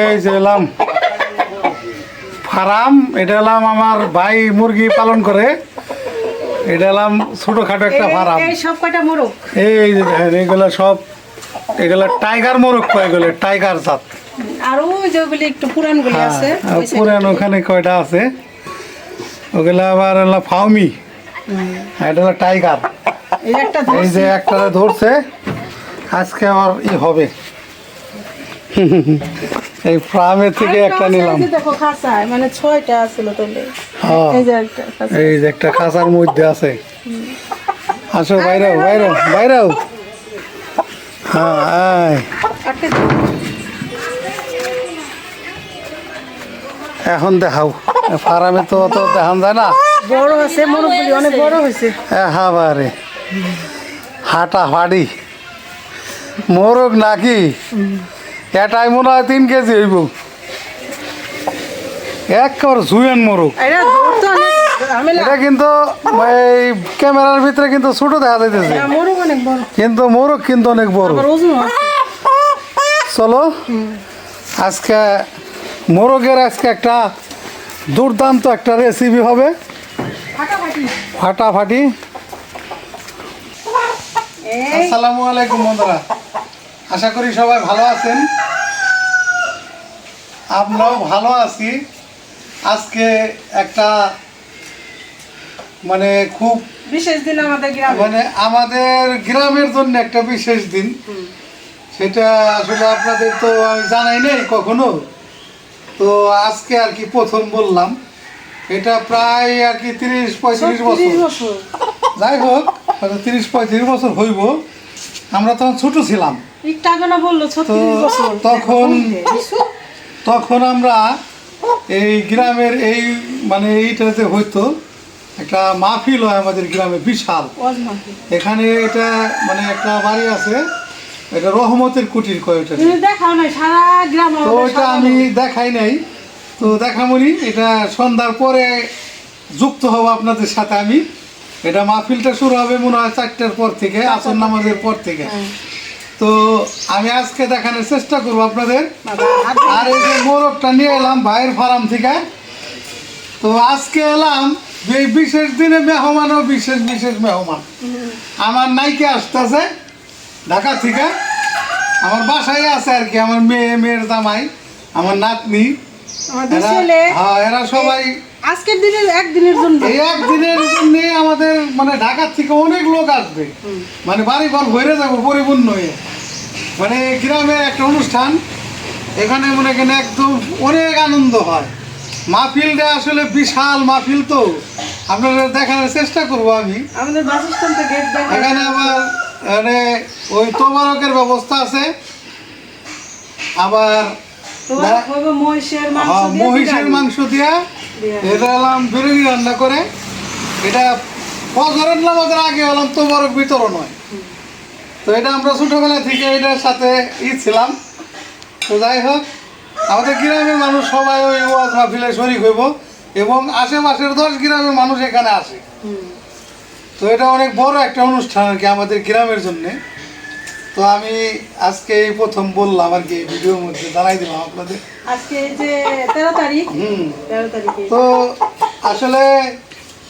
এই যে এলাম। ফার্ম এটা এলাম আমার ভাই মুরগি পালন করে। এটা এলাম ছোটখাটো একটা ফার্ম। এই যে দেখেন এগুলো সব এগুলো টাইগার মোরগ কয় এগুলো? টাইগার জাত। আর ওই যেগুলি একটু পুরানগুলি আছে হ্যাঁ, এ। পুরান ওখানে কয়টা আছে? ওগুলো আবার হলো ফাউমি এটা হলো টাইগার। এই যে একটা ধরছে। আজকে আমার ই হবে। এই ফার্মের থেকে একটা নিলাম। দেখো খাসায় মানে ছয়টা। এই যে একটা। এই যে একটা খাঁচার মধ্যে আছে। আসো বাইরেও বাইরেও বাইরেও হ্যাঁ আয়। এখন দেখাও। ফার্মে তো অত দেখান যায় না। বড় আছে মোরগগুলি অনেক বড় হয়েছে। হ্যাঁ বারে হাঁটা ফাড়ি মোরগ নাকি? এটাই মনে হয় তিন কেজি হইব। একেবারে জুয়েন মোরগ। এটা কিন্তু এই ক্যামেরার ভিতরে কিন্তু ছোট দেখা যাইতেছে। হ্যাঁ, কিন্তু মোরগ কিন্তু অনেক বড়। চলো আজকে মোরগের আজকে একটা দুর্দান্ত একটা রেসিপি হবে। ফাটাফাটি। আসসালামু আলাইকুম বন্ধুরা। আশা করি সবাই ভালো আছেন। আমরাও ভালো আছি। আজকে একটা মানে খুব বিশেষ দিন আমাদের গ্রামে। মানে আমাদের গ্রামের জন্য একটা বিশেষ দিন। সেটা আসলে আপনাদের তো আমি জানাই নাই কখনো। তো আজকে আর কি প্রথম বললাম। এটা প্রায় আর কি তিরিশ পঁয়ত্রিশ বছর। যাই হোক তিরিশ পঁয়ত্রিশ বছর হইব। আমরা তখন ছোট ছিলাম। একটু আগে না বলল ছত্রিশ বছর। তখন- তখন আমরা এই গ্রামের এই মানে এইটাতে হয়তো একটা মাহফিল হয় আমাদের গ্রামে বিশাল। এখানে এটা মানে একটা বাড়ি আছে এটা রহমতের কুটির কয় ওটা তুমি নাই সারা গ্রাম তো ওইটা আমি দেখাই নাই। তো দেখামনি এটা সন্ধ্যার পরে যুক্ত হব আপনাদের সাথে আমি। এটা মাহফিলটা শুরু হবে মনে হয় চারটার পর থেকে আসর নামাজের পর থেকে। হ্যাঁ। তো আমি আজকে দেখানোর চেষ্টা করব আপনাদের। আর এই যে মোরগটা নিয়ে এলাম ভাইয়ের ফার্ম থেকে। তো আজকে এলাম যে বিশেষ দিনে মেহমান ও বিশেষ বিশেষ মেহমান। আমার নাইকে আসতেছে ঢাকা থেকে। আমার বাসায় আছে আর কি আমার মেয়ে মেয়ের জামাই আমার নাতনি। আমাদের ছেলে হ্যাঁ এরা সবাই আজকের দিনের একদিনের জন্য। এই একদিনের জন্য আমাদের মানে ঢাকার থেকে অনেক লোক আসবে। মানে বাড়ি ঘর ভরে যাব পরিপূর্ণ হয়ে। মানে গ্রামের একটা অনুষ্ঠান এখানে মনে করেন একদম অনেক আনন্দ হয়। মাহফিলটা আসলে বিশাল মাহফিল তো। আপনাদের দেখানোর চেষ্টা করব আমি। আমাদের গেট এখানে আবার মানে ওই তোমারকের ব্যবস্থা আছে। আবার মহিষের মাংস হ্যাঁ, দিয়ে। এটা এলাম বিরিয়ানি রান্না করে। এটা ফজরের নামাজের আগে হলাম তো বড় বিতরণ হয় তো এটা আমরা ছোটবেলা থেকে এটার সাথে ই ছিলাম। তো যাই হোক আমাদের গ্রামের মানুষ সবাই ওই ওয়াজ মাহফিলে শরিক হইব এবং আশেপাশের দশ গ্রামের মানুষ এখানে আসে। তো এটা অনেক বড় একটা অনুষ্ঠান আর কি আমাদের গ্রামের জন্যে। তো আমি আজকে এই প্রথম বললাম আর কি ভিডিওর মধ্যে জানাই দিলাম আপনাদের। আজকে যে তেরো তারিখ হুম। তেরো তারিখে। তো আসলে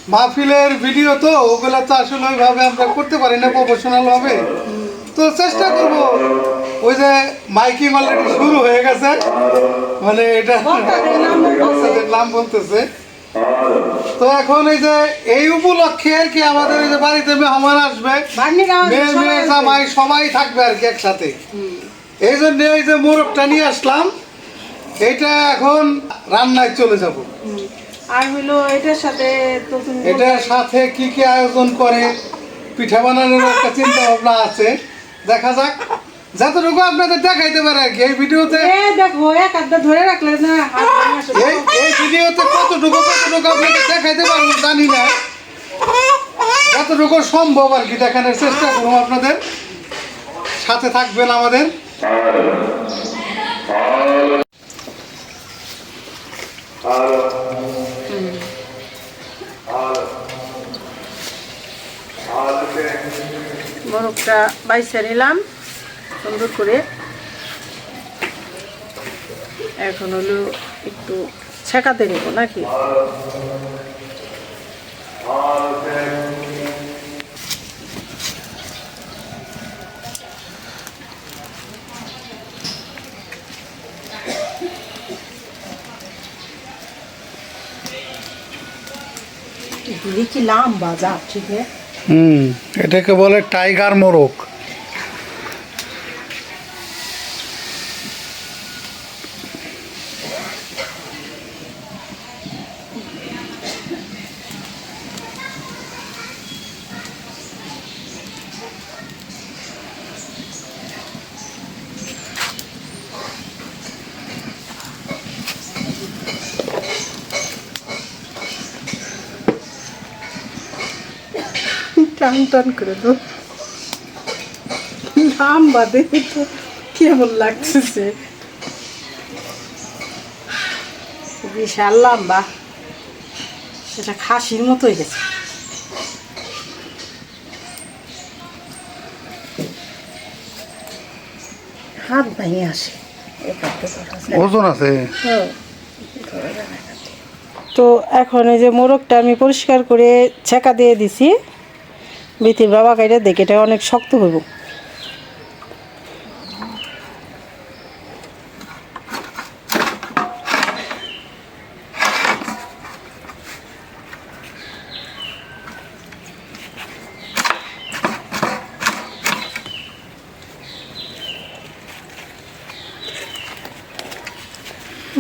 মাহফিলের ভিডিও তো ওগুলা তো আসলে ওইভাবে আমরা করতে পারি না প্রফেশনাল ভাবে। তো চেষ্টা করব। ওই যে মাইকিং অলরেডি শুরু হয়ে গেছে। মানে এটা নাম বলতেছে। তো এখন এই যে এই উপলক্ষে আর কি আমাদের এই যে বাড়িতে মেহমান আসবে। মেয়ে মেয়ে জামাই সবাই থাকবে আর কি একসাথে। এই জন্য এই যে মোরগটা নিয়ে আসলাম এইটা এখন রান্নায় চলে যাব। আর হইল এটার সাথে তো তুমি এটার সাথে কি কি আয়োজন করে পিঠা বানানোর একটা চিন্তা ভাবনা আছে। দেখা যাক। যতটুকু আপনাদের দেখাইতে পারে আর কি এই ভিডিওতে এ দেখো এক আধটা ধরে রাখলে না এই ভিডিওতে কতটুকু কতটুকু আপনাদের দেখাইতে পারব জানি না। যতটুকু সম্ভব আর কি দেখানোর চেষ্টা করব আপনাদের। সাথে থাকবেন আমাদের। মোরগটা বাইসে নিলাম। সুন্দর করে এখন হলো একটু ছেঁকাতে নেব নাকি? কি লম্বা যা ঠিক আছে? হুম, এটাকে বলে টাইগার মোরগ। টান টান করে তো লম্বা দেখে তো কেমন লাগতেছে। বিশাল লম্বা। সেটা খাসির মতো হয়ে গেছে। হাত ভেঙে আসে। ওজন আছে। তো এখন এই যে মোরগটা আমি পরিষ্কার করে ছেঁকা দিয়ে দিছি। বিথির বাবা কাইটা দেখে এটা অনেক শক্ত হইব।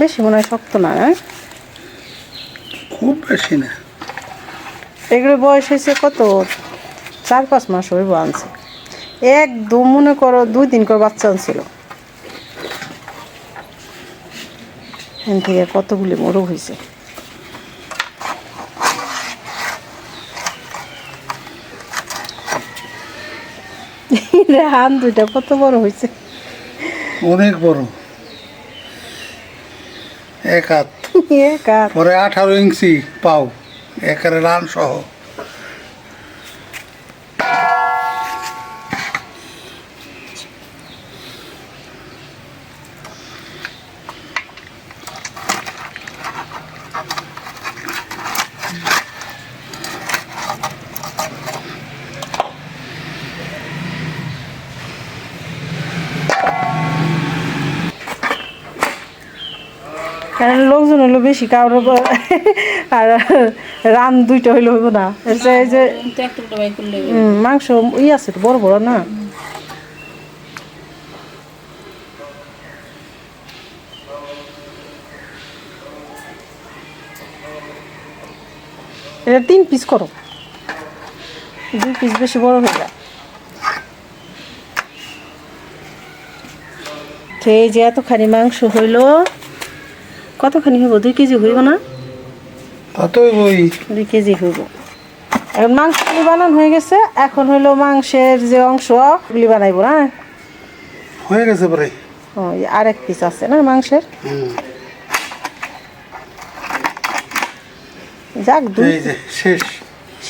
বেশি মনে হয় শক্ত না হ্যাঁ? খুব বেশি না। এগুলো বয়স হয়েছে কত? চার পাঁচ মাস হইব আনছে। একদম মনে করো দুই দিন করে বাচ্চা আনছিল। এখান থেকে কতগুলি মোরগ হয়েছে হান দুইটা কত বড় হয়েছে অনেক বড়। এক হাত। এক হাত। পরে আঠারো ইঞ্চি পাও। একেবারে রান সহ কারণ লোকজন হলো বেশি কারোর আর রান দুইটা হইলে হইব না। যে মাংস ই আছে তো, বড় বড় না। এটা তিন পিস করো। দুই পিস বেশি বড় হয়ে যায়। তো এই যে এতখানি মাংস হইল। কতখানি হইব? দুই কেজি হইব না? দুই কেজি হইব। এখন মাংসগুলি বানানো হয়ে গেছে। এখন হইল মাংসের যে অংশ গুলি বানাইবো না? হয়ে গেছে পরে। ও, আর এক পিস আছে না মাংসের? যাক দুই যে শেষ।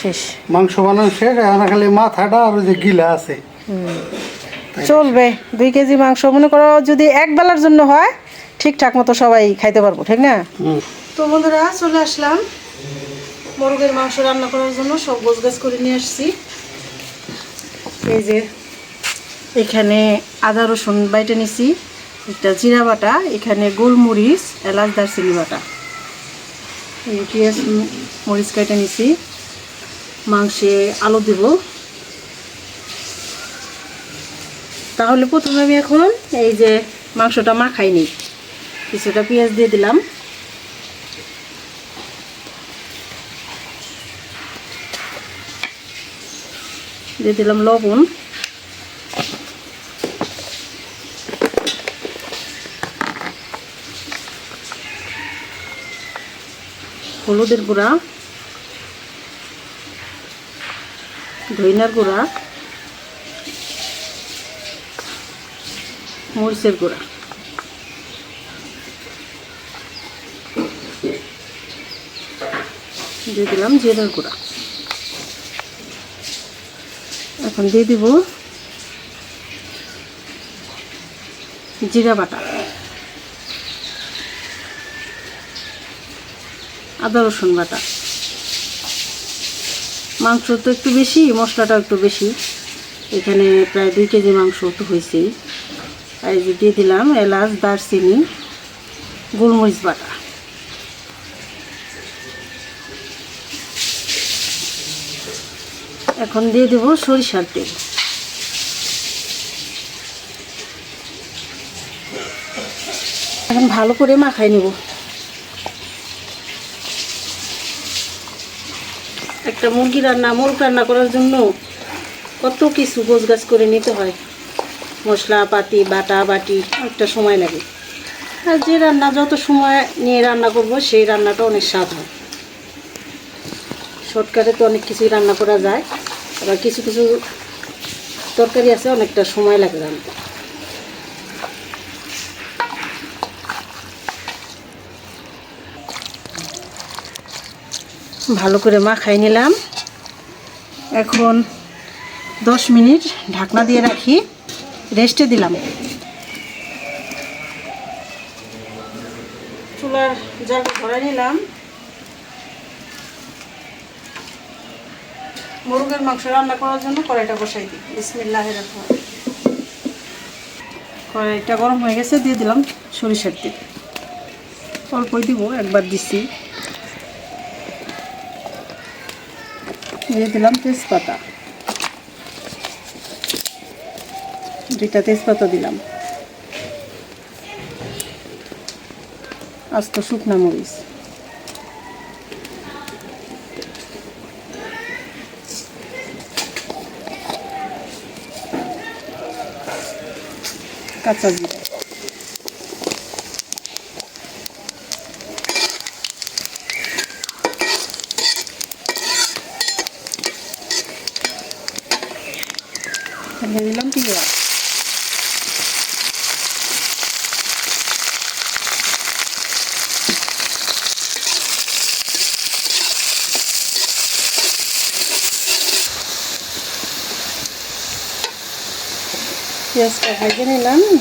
শেষ। মাংস বানানো শেষ এখন খালি মাথাটা আর যে গিলা আছে। চলবে দুই কেজি মাংস। মনে করো যদি এক বেলার জন্য হয় ঠিকঠাক মতো সবাই খাইতে পারব ঠিক না। তো বন্ধুরা চলে আসলাম। মোরগের মাংস রান্না করার জন্য সব গোছগাছ করে নিয়ে আসছি। এই যে এখানে আদা রসুন বাইটে নিছি। একটা জিরা বাটা এখানে গোলমরিচ এলাচ দারচিনি বাটা। পেঁয়াজ মরিচ কেটে নিছি। মাংসে আলু দেব। তাহলে প্রথমে আমি এখন এই যে মাংসটা মাখাই নিই কিছুটা পেঁয়াজ দিয়ে দিলাম। দিয়ে দিলাম লবণ। হলুদের গুঁড়া। ধইনার গুঁড়া। মরিচের গুঁড়া। দিয়ে দিলাম জিরার গুঁড়া। এখন দিয়ে দিব জিরা বাটা। আদা রসুন বাটা। মাংস তো একটু বেশি মশলাটা একটু বেশি। এখানে প্রায় দুই কেজি মাংস তো হয়েছেই। আর দিয়ে দিলাম এলাচ, দারচিনি, গোলমরিচ বাটা। এখন দিয়ে দেব সরিষার তেল। এখন ভালো করে মাখাই নেব। একটা মুরগি রান্না, মোরগ রান্না করার জন্য কত কিছু গোছ গাছ করে নিতে হয়। মশলা পাতি বাটা বাটি একটা সময় লাগে। আর যে রান্না, যত সময় নিয়ে রান্না করব, সেই রান্নাটা অনেক স্বাদ হয়। শর্টকাটে তো অনেক কিছুই রান্না করা যায়। আবার কিছু কিছু তরকারি আছে, অনেকটা সময় লাগে রান্না ভালো করে মাখাই নিলাম। এখন দশ মিনিট ঢাকনা দিয়ে রাখি, রেস্টে দিলাম। চুলার জালটা ধরে নিলাম। মুরগের মাংস রান্না করার জন্য কড়াইটা বসাই দিই। বিসমিল্লাহ রহমান কড়াইটা গরম হয়ে গেছে, দিয়ে দিলাম সরিষার তেল। অল্পই দিব, একবার দিছি। দিয়ে দিলাম তেজপাতা। দুইটা তেজপাতা দিলাম। আস্ত শুকনা মরিচ। কাঁচা জিরা দিয়ে দিলাম পেঁয়াজ পেঁয়াজটা ভেজে নিলাম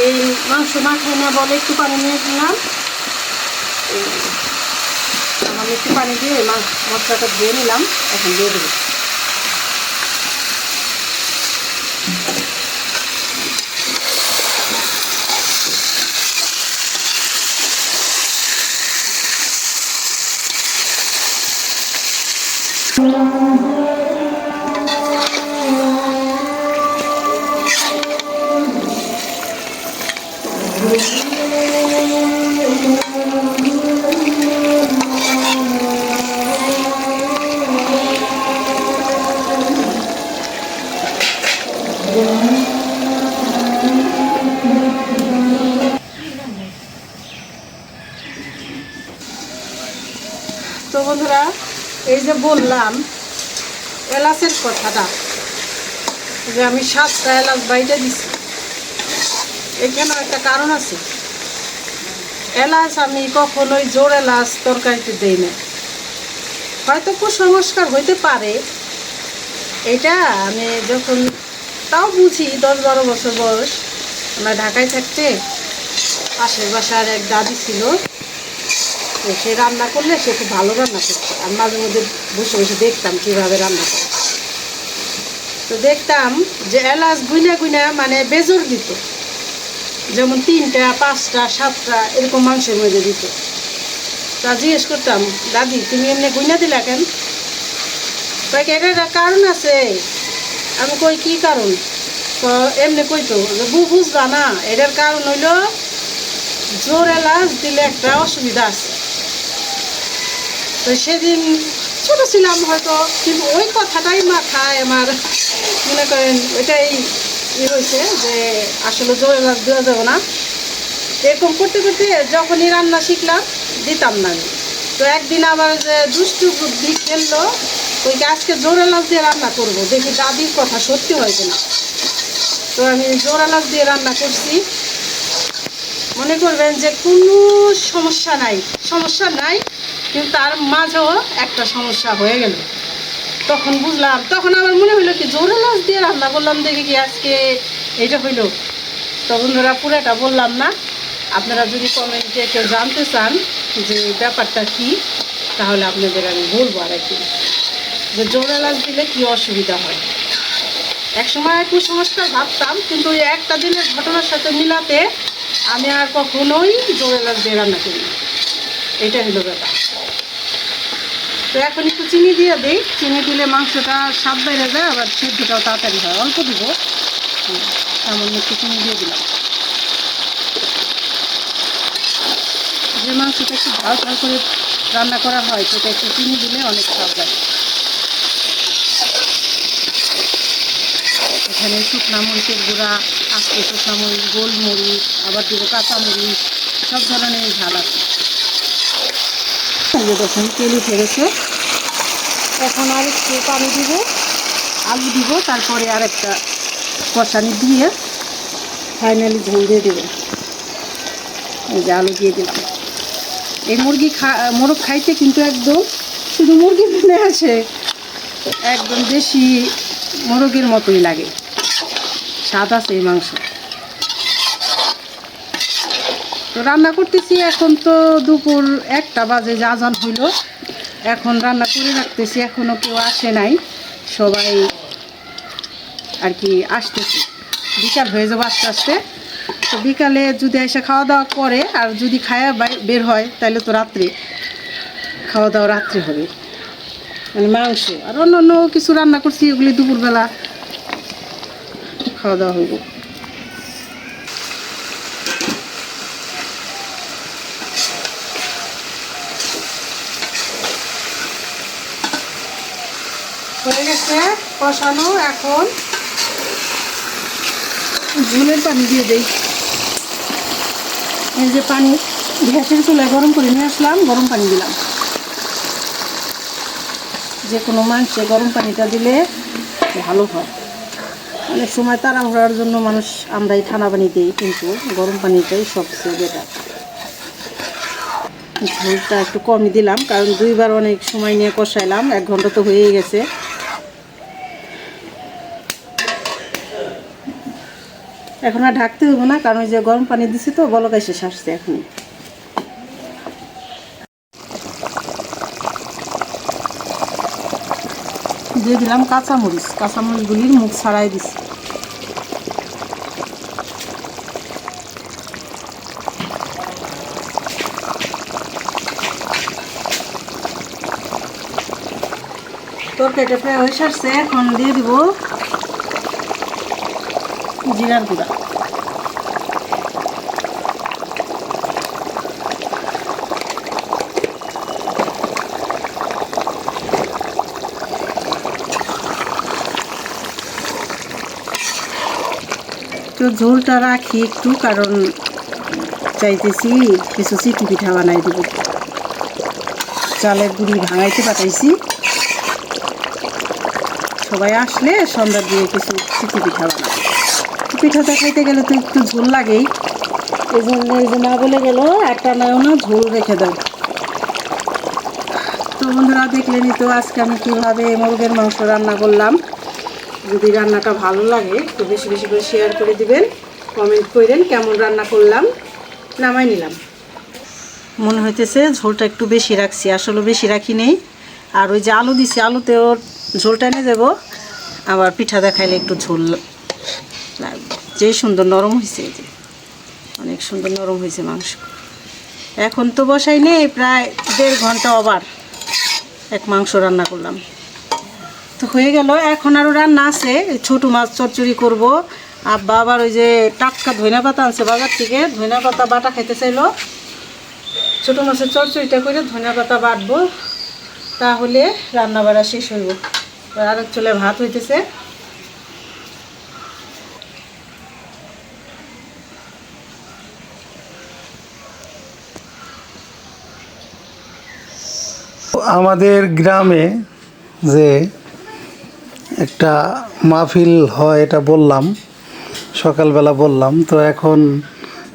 এই মাংস মাখাই না বলে একটু পানি নিয়ে দিলাম আমি একটু পানি দিয়ে মাংস মশলাটা ধুয়ে নিলাম, এখন দিয়ে দেবো তো বন্ধুরা এই যে বললাম, এলাচের কথাটা যে আমি সাতটা এলাচ বাইটা দিছি। এখানেও একটা কারণ আছে। এলাচ আমি কখনোই জোর এলাচ তরকারিতে দেই না। হয়তো কুসংস্কার হইতে পারে। এটা আমি যখন তাও বুঝি, দশ বারো বছর বয়স। আমরা ঢাকায় থাকতে পাশের বাসার এক দাদি ছিল। তো সে রান্না করলে সে খুব ভালো রান্না করতো। আর মাঝে মধ্যে বসে বসে দেখতাম কীভাবে রান্না করে। তো দেখতাম যে এলাচ গুইনা গুইনা মানে বেজর দিত। যেমন তিনটা, পাঁচটা, সাতটা এরকম মাংসের মধ্যে দিত। তা জিজ্ঞেস করতাম, দাদি, তুমি এমনি গুইনা দিলা কেন? কয়েক এটা একটা কারণ আছে। আমি কই, কি কারণ? তো এমনি কইতো যে বু বুঝবা না, এটার কারণ হইল জোর এলাচ দিলে একটা অসুবিধা আছে। তো সেদিন ছোট ছিলাম হয়তো, কিন্তু ওই কথাটাই মাথায় আমার মনে করেন ওইটাই ই হয়েছে যে আসলে জোর দেওয়া যাবে না। এরকম করতে করতে যখনই রান্না শিখলাম, দিতাম না আমি। তো একদিন আবার যে দুষ্টু বুদ্ধি খেললো ওই আজকে জোরে লাভ দিয়ে রান্না করব, দেখি দাদির কথা সত্যি হয় কিনা। তো আমি জোড়া লাভ দিয়ে রান্না করছি। মনে করবেন যে কোনো সমস্যা নাই। সমস্যা নাই, কিন্তু তার মাঝেও একটা সমস্যা হয়ে গেল। তখন বুঝলাম, তখন আমার মনে হলো কি, জোরে লাভ দিয়ে রান্না করলাম দেখি কি আজকে এটা হইল। তো বন্ধুরা, পুরোটা বললাম না। আপনারা যদি কমেন্টে কেউ জানতে চান যে ব্যাপারটা কি, তাহলে আপনাদের আমি বলব আর একদিন যে জোরে লাভ দিলে কি অসুবিধা হয়? একসময় কুসংস্কার ভাবতাম, কিন্তু ওই একটা দিনের ঘটনার সাথে মিলাতে আমি আর কখনোই জোরে দিয়ে রান্না করি। এটা হলো ব্যাপার। তো এখন একটু চিনি দিয়ে দিই। চিনি দিলে মাংসটা স্বাদ বেড়ে যায় আবার সেদ্ধটাও তাড়াতাড়ি হয়। অল্প দিব। হুম, সামান্য একটু চিনি দিয়ে দিলাম। যে মাংসটা একটু ঝাল ঝাল করে রান্না করা হয় সেটা একটু চিনি দিলে অনেক স্বাদ লাগে। এখানে শুকনা মরিচের গুঁড়া, আস্তে শুকনা মরিচ, গোলমরিচ, আবার দিব কাঁচা মরিচ, সব ধরনের ঝাল আছে। দেখুন, তেল উঠে গেছে। এখন আর একটু পানি দিব, আলু দিব, তারপরে আর একটা কষানি দিয়ে ফাইনালি ঝোল দিয়ে দেবো। এই যে আলু দিয়ে দিলাম। এই মুরগি খা, মোরগ খাইতে কিন্তু একদম, শুধু মুরগি মনে আছে, একদম দেশি মোরগের মতোই লাগে। স্বাদ আছে এই মাংস। তো রান্না করতেছি এখন তো দুপুর একটা বাজে, যা আজান হইল। এখন রান্না করে রাখতেছি এখনও কেউ আসে নাই। সবাই আর কি আসতেছি। বিকাল হয়ে যাব আস্তে আস্তে। তো বিকালে যদি এসে খাওয়া দাওয়া করে, আর যদি খায়া বের হয় তাহলে তো রাত্রে। খাওয়া দাওয়া রাত্রে হবে। মানে মাংস। আর অন্য অন্য কিছু রান্না করছি ওগুলি দুপুরবেলা। খাওয়া দাওয়া হইব। হয়ে কষানো এখন। পানি দিয়ে পানি গরম করে নিয়ে আসলাম, গরম পানি দিলাম। যে কোনো মাংসে গরম পানিটা দিলে ভালো হয়। অনেক সময় তাড়াহুড়ার জন্য মানুষ আমরাই ঠান্ডা পানি দিই, কিন্তু গরম পানিটাই সবচেয়ে বেটার ঝোলটা একটু কমই দিলাম, কারণ দুইবার অনেক সময় নিয়ে কষাইলাম, এক ঘণ্টা তো হয়েই গেছে। এখন আর ঢাকতে হইব না, কারণ ওই যে গরম পানি দিছি তো বলক এসে সারছে এখনই। দিয়ে দিলাম কাঁচামরিচ। কাঁচামরিচগুলির মুখ ছাড়াই দিছি। তরকারিটা প্রায় হয়ে সারছে, এখন দিয়ে দিব জিরার গুঁড়া। তো ঝোলটা রাখি একটু কারণ চাইতেছি কিছু চিটি পিঠা বানাই দেব। চালের গুঁড়ি ভাঙাইতে পাঠাইছি। সবাই আসলে সন্ধ্যা দিয়ে কিছু চিটি পিঠা বানাবো পিঠাটা খাইতে গেলে তো একটু ঝোল লাগেই। এই জন্য এই যে মা বলে গেল একটা নাও না ঝোল রেখে দাও। তো বন্ধুরা দেখলেনই তো আজকে আমি কীভাবে মুরগের মাংস রান্না করলাম। যদি রান্নাটা ভালো লাগে তো বেশি বেশি করে শেয়ার করে দিবেন কমেন্ট করেন কেমন রান্না করলাম, নামাই নিলাম। মনে হইতেছে ঝোলটা একটু বেশি রাখছি, আসলে বেশি রাখি নেই। আর ওই যে আলু দিছি, আলুতেও ঝোলটা এনে দেবো। আবার পিঠা দেখাইলে একটু ঝোল লাগবে। যেই সুন্দর নরম হয়েছে যে, অনেক সুন্দর নরম হয়েছে মাংস। এখন তো বসাই নেই, প্রায় দেড় ঘণ্টা আবার এক মাংস রান্না করলাম। তো হয়ে গেল। এখন আরও রান্না আছে। ছোটো মাছ চরচুরি করব। আব্বা আবার ওই যে টাটকা ধইনা পাতা আনছে বাজার থেকে। ধইনা পাতা বাটা খাইতে চাইলো। ছোটো মাছের চরচুরিটা করে ধইনা পাতা বাটবো। তাহলে রান্না বাড়া শেষ হইব। আর এক চলে ভাত হইতেছে। আমাদের গ্রামে যে একটা মাহফিল হয়, এটা বললাম, সকালবেলা বললাম। তো এখন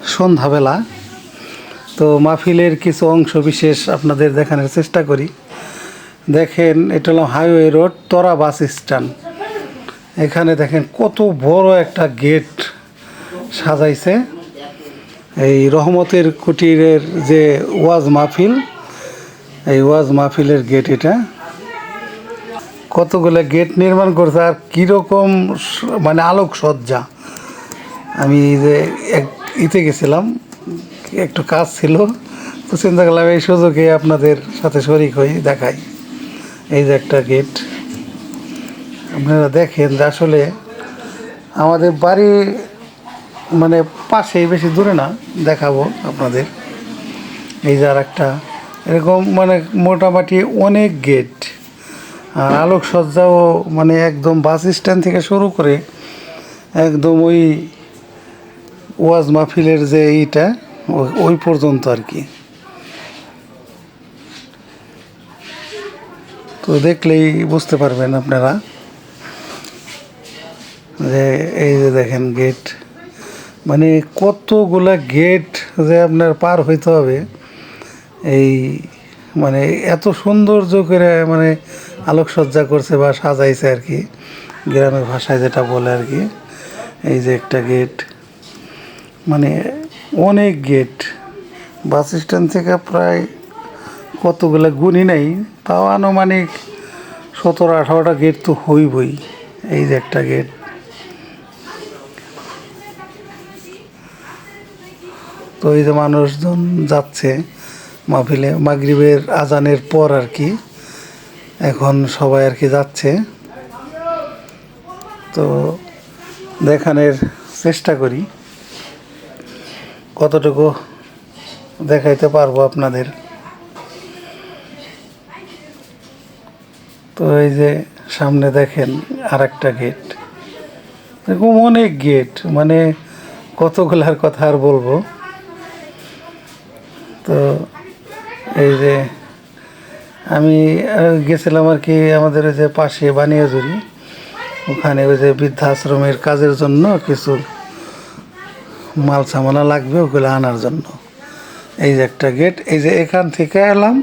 সন্ধ্যাবেলা। তো মাহফিলের কিছু অংশ বিশেষ আপনাদের দেখানোর চেষ্টা করি। দেখেন, এটা হলো হাইওয়ে রোড, তরা বাস স্ট্যান্ড। এখানে দেখেন কত বড় একটা গেট সাজাইছে। এই রহমতের কুটিরের যে ওয়াজ মাহফিল, এই ওয়াজ মাহফিলের গেট এটা। কতগুলো গেট নির্মাণ করছে আর কীরকম মানে আলোক সজ্জা আমি যে এক ইতে গেছিলাম, একটু কাজ ছিল, তো চিন্তা করলাম এই সুযোগে আপনাদের সাথে শরিক হই, দেখাই। এই যে একটা গেট। আপনারা দেখেন যে আসলে আমাদের বাড়ি মানে পাশেই, বেশি দূরে না, দেখাবো আপনাদের। এই যে আর একটা এরকম মানে মোটামুটি অনেক গেট। আর আলোকসজ্জাও মানে একদম বাস স্ট্যান্ড থেকে শুরু করে একদম ওই ওয়াজ মাহফিলের যে এইটা, ওই- পর্যন্ত আর কি। তো দেখলেই বুঝতে পারবেন আপনারা যে এই যে দেখেন গেট মানে কতগুলা গেট যে আপনার পার হইতে হবে, এই মানে এত সৌন্দর্য করে মানে আলোকসজ্জা করছে বা সাজাইছে আর কি, গ্রামের ভাষায় যেটা বলে আর কি। এই যে একটা গেট মানে অনেক গেট বাস স্ট্যান্ড থেকে প্রায় কতগুলো গুণই নেই, তাও আনুমানিক সতেরো আঠারোটা গেট তো হইবই, এই যে একটা গেট তো এই যে মানুষজন যাচ্ছে মাহফিলে, মাগরিবের আজানের পর আর কি। এখন সবাই আর কি যাচ্ছে। তো দেখানোর চেষ্টা করি। কতটুকু দেখাইতে পারব আপনাদের? তো এই যে সামনে দেখেন আর একটা গেট। এরকম অনেক গেট মানে কতগুলার কথা আর বলব। তো এই যে আমি গেছিলাম আর কি আমাদের ওই যে পাশে বানিয়াজুরি ওখানে ওই যে বৃদ্ধাশ্রমের কাজের জন্য কিছু মাল সামানা লাগবে, ওগুলো আনার জন্য। এই যে একটা গেট এই যে এখান থেকে এলাম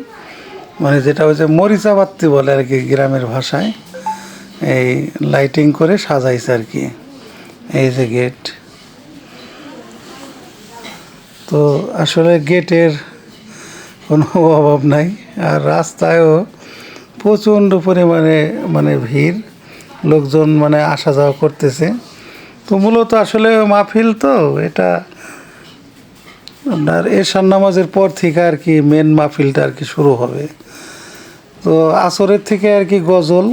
মানে যেটা ওই যে মরিচা বাত্তি বলে আর কি গ্রামের ভাষায়, এই লাইটিং করে সাজাইছে আর কি। এই যে গেট তো আসলে গেটের কোনো অভাব নাই। আর রাস্তায়ও প্রচণ্ড পরিমাণে মানে ভিড়, লোকজন মানে আসা যাওয়া করতেছে। তো মূলত আসলে মাহফিল তো এটা আপনার এশার নামাজের পর থেকে আর কি মেন মাহফিলটা আর কি শুরু হবে। তো আসরের থেকে আর কি গজল,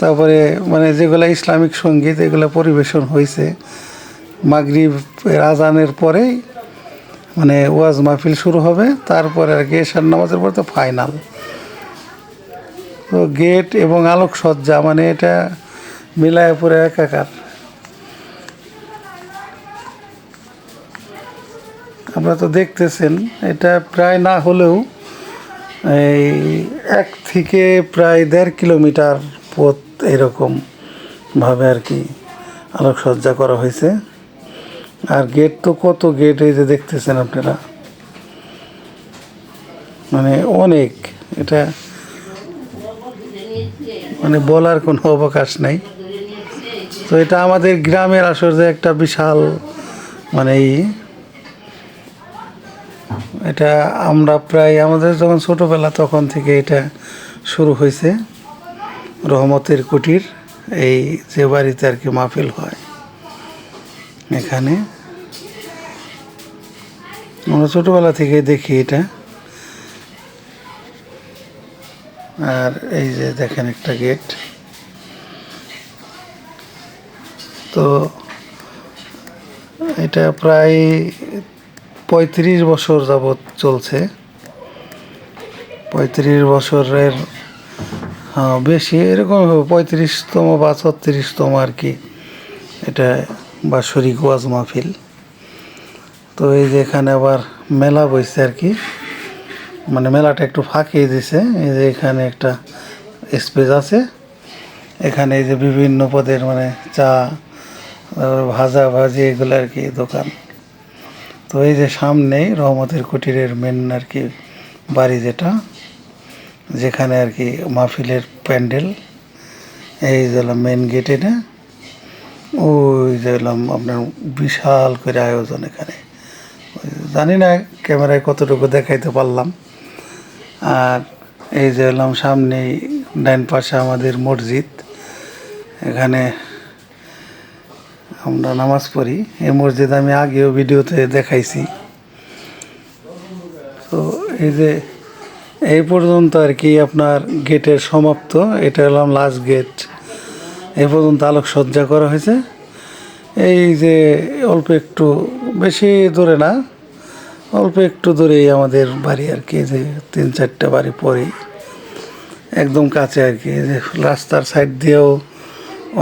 তারপরে মানে যেগুলো ইসলামিক সংগীত এগুলো পরিবেশন হয়েছে মাগরিব আজানের পরেই মানে ওয়াজ মাহফিল শুরু হবে, তারপরে আর কি এশার নামাজের পর তো ফাইনাল তো গেট এবং আলোকসজ্জা মানে এটা মিলায় পরে একাকার। আপনারা তো দেখতেছেন, এটা প্রায় না হলেও এই এক থেকে প্রায় দেড় কিলোমিটার পথ এরকম ভাবে আর কি আলোকসজ্জা করা হয়েছে। আর গেট তো কত গেট এই যে দেখতেছেন আপনারা? মানে অনেক, এটা মানে বলার কোনো অবকাশ নাই। তো এটা আমাদের গ্রামের আসলে একটা বিশাল মানে এটা আমরা প্রায় আমাদের যখন ছোটোবেলা তখন থেকে এটা শুরু হয়েছে। রহমতের কুটির, এই যে বাড়িতে আর কি মাহফিল হয়। এখানে। আমরা ছোটোবেলা থেকে দেখি এটা। আর এই যে দেখেন একটা গেট। তো এটা প্রায় পঁয়ত্রিশ বছর যাবৎ চলছে। পঁয়ত্রিশ বছরের হ্যাঁ, বেশি এরকম পঁয়ত্রিশতম বা ছত্রিশতম আর কি এটা বাৎসরিক ওয়াজ মাহফিল। তো এই যে এখানে আবার মেলা বসছে আর কি। মানে মেলাটা একটু ফাঁকিয়ে দিছে। এই যে এখানে একটা স্পেস আছে। এখানে এই যে বিভিন্ন পদের মানে চা ভাজা ভাজি এগুলো আর কি দোকান। তো এই যে সামনেই রহমতের কুটিরের মেন আর কি বাড়ি যেটা, যেখানে আর কি মাহফিলের প্যান্ডেল। এই যে মেন গেটে না। ওই যে হলাম আপনার বিশাল করে আয়োজন এখানে। জানি না ক্যামেরায় কতটুকু দেখাইতে পারলাম। আর এই যে হলাম সামনেই ডাইন পাশে আমাদের মসজিদ। এখানে আমরা নামাজ পড়ি। এই মসজিদ আমি আগেও ভিডিওতে দেখাইছি। তো এই যে এই পর্যন্ত আর কি আপনার গেটের সমাপ্ত। এটা হলাম লাস্ট গেট। এই পর্যন্ত আলোকসজ্জা করা হয়েছে। এই যে অল্প একটু বেশি দূরে না, অল্প একটু দূরেই আমাদের বাড়ি আর কি যে তিন চারটা বাড়ি পরেই একদম কাছে আর কি যে রাস্তার সাইড দিয়েও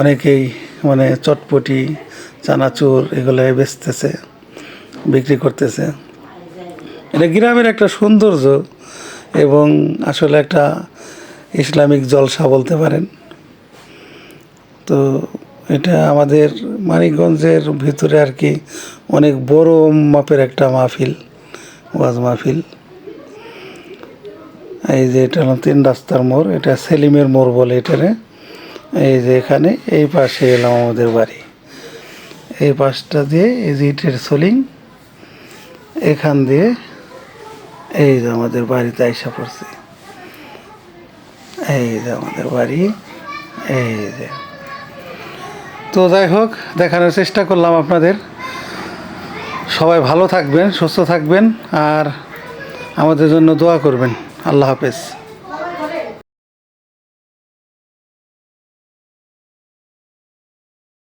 অনেকেই মানে চটপটি, চানাচুর এগুলো বেচতেছে, বিক্রি করতেছে। এটা গ্রামের একটা সৌন্দর্য এবং আসলে একটা ইসলামিক জলসা বলতে পারেন। তো এটা আমাদের মানিকগঞ্জের ভিতরে আর কি অনেক বড় মাপের একটা মাহফিল, ওয়াজ মাহফিল। এই যে এটা হলো তিন রাস্তার মোড়, এটা সেলিমের মোড় বলে এটারে। এই যে এখানে, এই পাশে এলাম আমাদের বাড়ি। এই পাশটা দিয়ে এই যে ইটের সোলিং, এখান দিয়ে এই যে আমাদের বাড়িতে আইসা পড়ছি। এই যে আমাদের বাড়ি, এই যে। তো যাই হোক, দেখানোর চেষ্টা করলাম আপনাদের। সবাই ভালো থাকবেন, সুস্থ থাকবেন, আর আমাদের জন্য দোয়া করবেন। আল্লাহ হাফেজ।